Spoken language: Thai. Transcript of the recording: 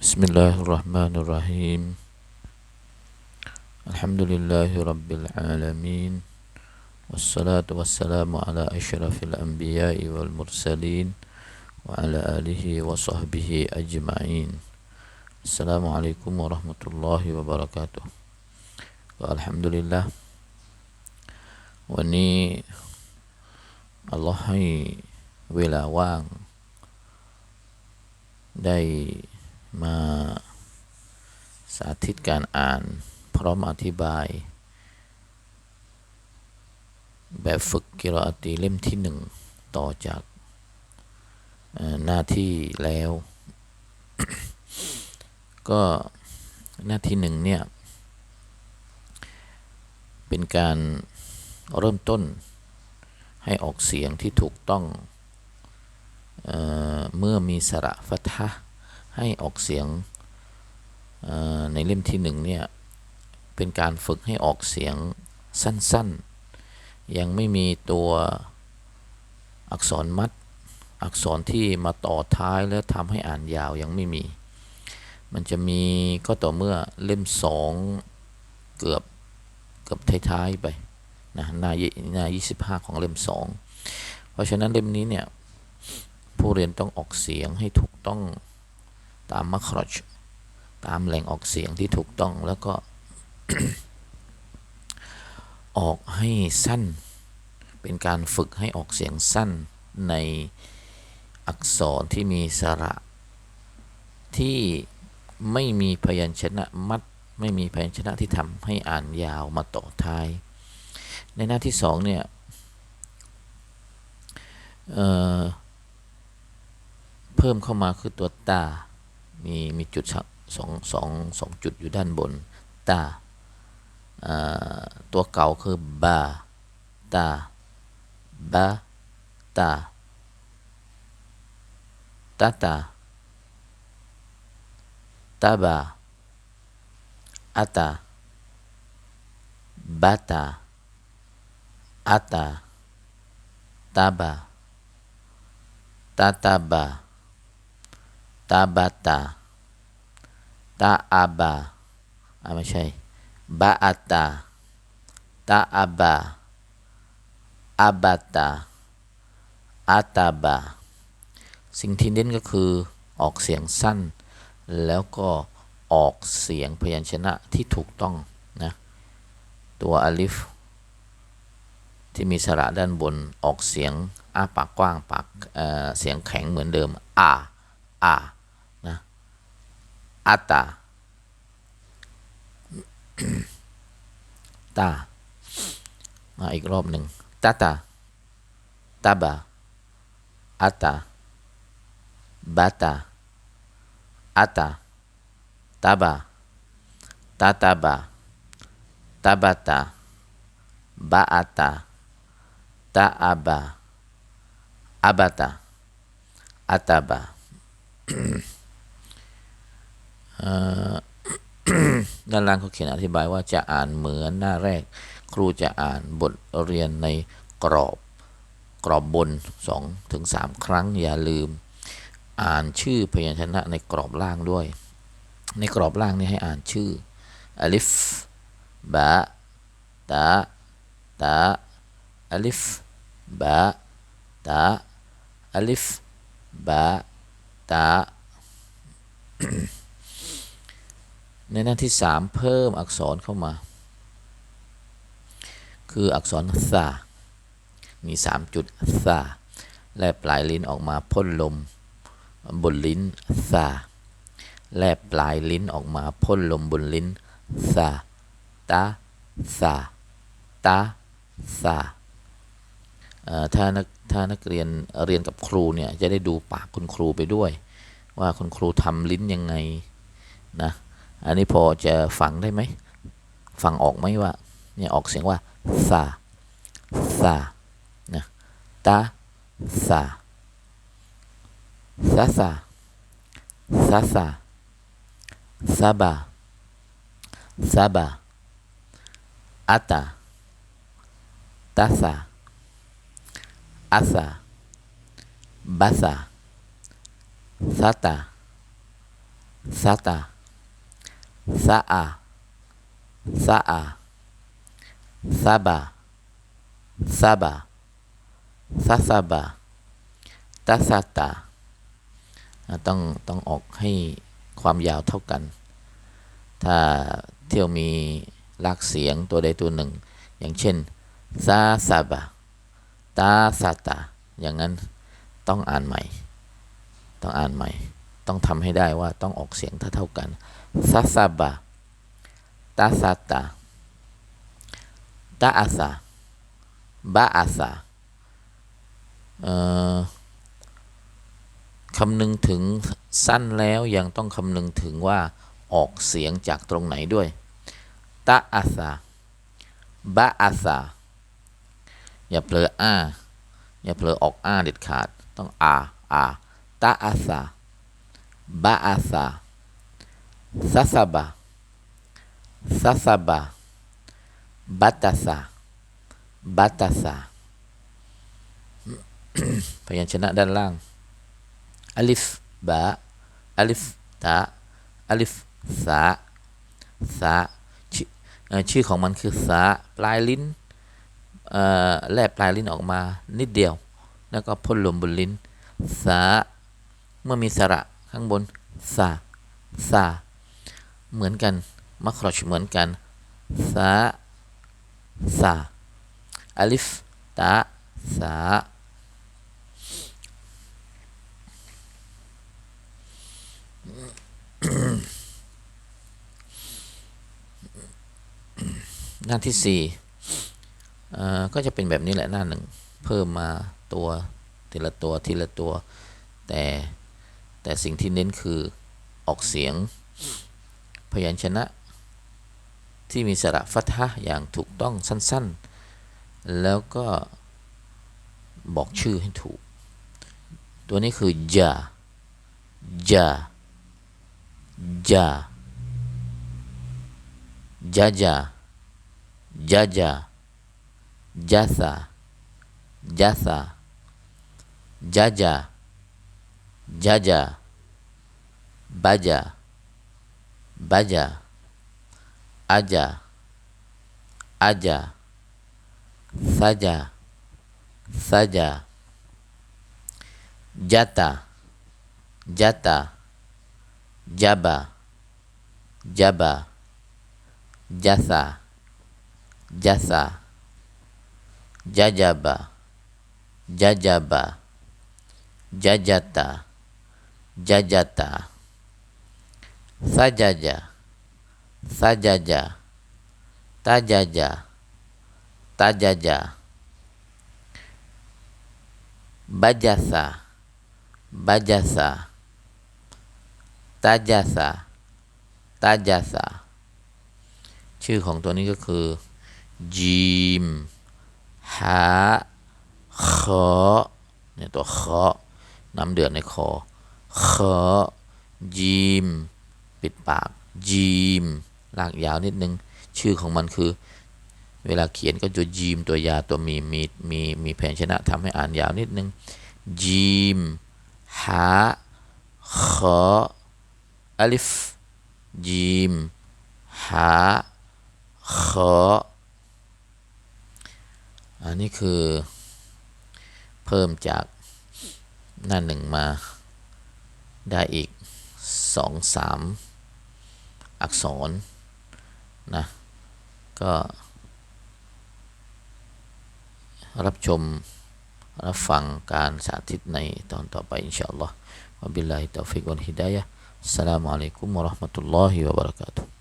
بسم الله الرحمن الرحيم الحمد لله رب العالمين والصلاة والسلام على أشرف الأنبياء والمرسلين وعلى آله وصحبه أجمعين السلام عليكم ورحمة الله وبركاته والحمد لله วันนี้อัลลอฮ์ให้เวลาว่าง ได้ มาสาธิตการอ่านพร้อมอธิบาย แบบฝึกกิรอตีเล่มที่หนึ่งต่อจากหน้าที่แล้ว ก็หน้าที่หนึ่งเนี่ย เป็นการเริ่มต้นให้ออกเสียงที่ถูกต้องเออเมื่อมีสระฟัทะ ให้ออกเสียงในเล่มที่หนึ่งเนี่ยเป็นการฝึกให้ออกเสียงสั้นๆ ยังไม่มีตัวอักษรมัด อักษรที่มาต่อท้ายแล้วทำให้อ่านยาวยังไม่มี มันจะมีก็ต่อเมื่อเล่มสองเกือบเกือบท้ายๆไปนะหน้ายี่หน้า25ของเล่มสองเพราะฉะนั้นเล่มนี้เนี่ยผู้เรียนต้องออกเสียงให้ถูกต้อง ตามมัครอชตามแหล่งออกเสียงที่ถูกต้องแล้วก็ ออกให้สั้น เป็นการฝึกให้ออกเสียงสั้นในอักษรที่มีสระ ที่ไม่มีพยัญชนะมัด ไม่มีพยัญชนะที่ทำให้อ่านยาวมาต่อท้าย ในหน้าที่สองเนี่ยเเพิ่มเข้ามาคือตัวตา มีมีจุดสองสองสองจุดอยู่ด้านบนตาอ่าตัวเก่าคือบาตาบาตาตาตาตาบาอาตาบาตาอาตาตาบาตาตาบา ตาบาตาตาอาบาอ่าไม่ใช่บาอาตาตาอาบาอาบาตาอาตาบาสิ่งที่เน้นก็คือออกเสียงสั้น แล้วก็ออกเสียงพยัญชนะที่ถูกต้องนะตัวอลิฟที่มีสระด้านบนออกเสียงอ้าปากกว้างปากเเสียงแข็งเหมือนเดิมอาอา อาตาตามาอีกรอบหนึ่งตาตาตาบาอาตาบาตาอาตาตาบาตาตาบาตาบาตาบาอาตาตาอาบาอาบาตาอาตาบาเอ่อ ด้านล่างเขาเขียนอธิบายว่าจะอ่านเหมือนหน้าแรก ครูจะอ่านบทเรียนในกรอบกรอบบน2ถึง3ครั้งอย่าลืม อ่านชื่อพยัญชนะในกรอบล่างด้วย ในกรอบล่างนี่ให้อ่านชื่ออลิฟบะตาตาอลิฟบะตาอลิฟบะตา ในหน้าที่สามเพิ่มอักษรเข้ามา คืออักษรซามีสามจุดซาและปลายลิ้นออกมาพ่นลมบนลิ้นซาและปลายลิ้นออกมาพ่นลมบนลิ้นซาตาซาตาซาถ้านักถ้านักเรียนเรียนกับครูเนี่ยจะได้ดูปากคุณครูไปด้วย ว่าคุณครูทำลิ้นยังไงนะ อันนี้พอจะฟังได้ไหม ฟังออกไหมว่าเนี่ยออกเสียงว่าซาซานะตาซาซาซาซาซาซาบาซาบาอาตาตาซาอาซาบาซาซาตาซาตา ซาอาซาอาซาบาซาบาซาซาบาตาซาตาต้องต้องออกให้ความยาวเท่ากัน ถ้าเที่ยวมีลากเสียงตัวใดตัวหนึ่ง อย่างเช่นซาซาบาตาซาตาอย่างนั้นต้องอ่านใหม่ ต้องอ่านใหม่ ต้องทำให้ได้ว่าต้องออกเสียงเท่าเท่ากัน ซาซาบาตาซาตาตาอาซาบาอาซาคำนึงถึงสั้นแล้วยังต้องคำนึงถึงว่าออกเสียงจากตรงไหนด้วยตาอาซาบาอาซาอย่าเผลออ้าอย่าเผลอออกอ้าเด็ดขาด ต้องอาอาตาอาซาบาอาซา ซาซาบาซาซาบาบัตาซาบัตาซาพยัญชนะด้านล่าง อลิฟ บะ อลิฟ ตะ อลิฟสาสาชื่อของมันคือสาปลายลิ้นแลบปลายลิ้นออกมานิดเดียว แล้วก็พ่นลมบนลิ้นสาเมื่อมีสระข้างบนสาสา เหมือนกันมัครอชเหมือนกันสาสาอัลิฟตะสาหน้าที่สี่อ่อก็จะเป็นแบบนี้แหละหน้าหนึ่ง เพิ่มมาตัวทีละตัวทีละตัว แต่แต่สิ่งที่เน้นคือออกเสียง พยัญชนะที่มีสระฟัทฮะอย่างถูกต้องสั้นๆ แล้วก็บอกชื่อให้ถูก ตัวนี้คือจาจาจาจาจา jaja jasa jasa jaja jaja baja baja. Aja. Aja. Saja. Saja. Jata. Jata. Jaba. Jaba. Jasa. Jasa. Jajaba. Jajaba. Jajata. Jajata sajaja sajaja tajaja tajaja bajasa bajasa tajasa tajasa ชื่อของตัวนี้ก็คือจีมฮาขอเนี่ยตัวขอน้ำเดือดในคอขอจีม ปิดปากจีมลากยาวนิดนึง ชื่อของมันคือ เวลาเขียนก็จะจีมตัวยาตัวมีมีมีมีแผนชนะทำให้อ่านยาวนิดนึงจีมฮาขออัลิฟจีมฮาขออันนี้คือเพิ่มจากหน้าหนึ่งมาได้อีกสองสาม อักษรนะก็ รับชม รับฟังการสาธิตในตอนต่อไป อินชาอัลลอฮ์วะบิลลาฮิตอฟิกวัลฮิดายะห์อัสสลามุอะลัยกุมวะเราะห์มะตุลลอฮิวะบะเราะกาตุฮ์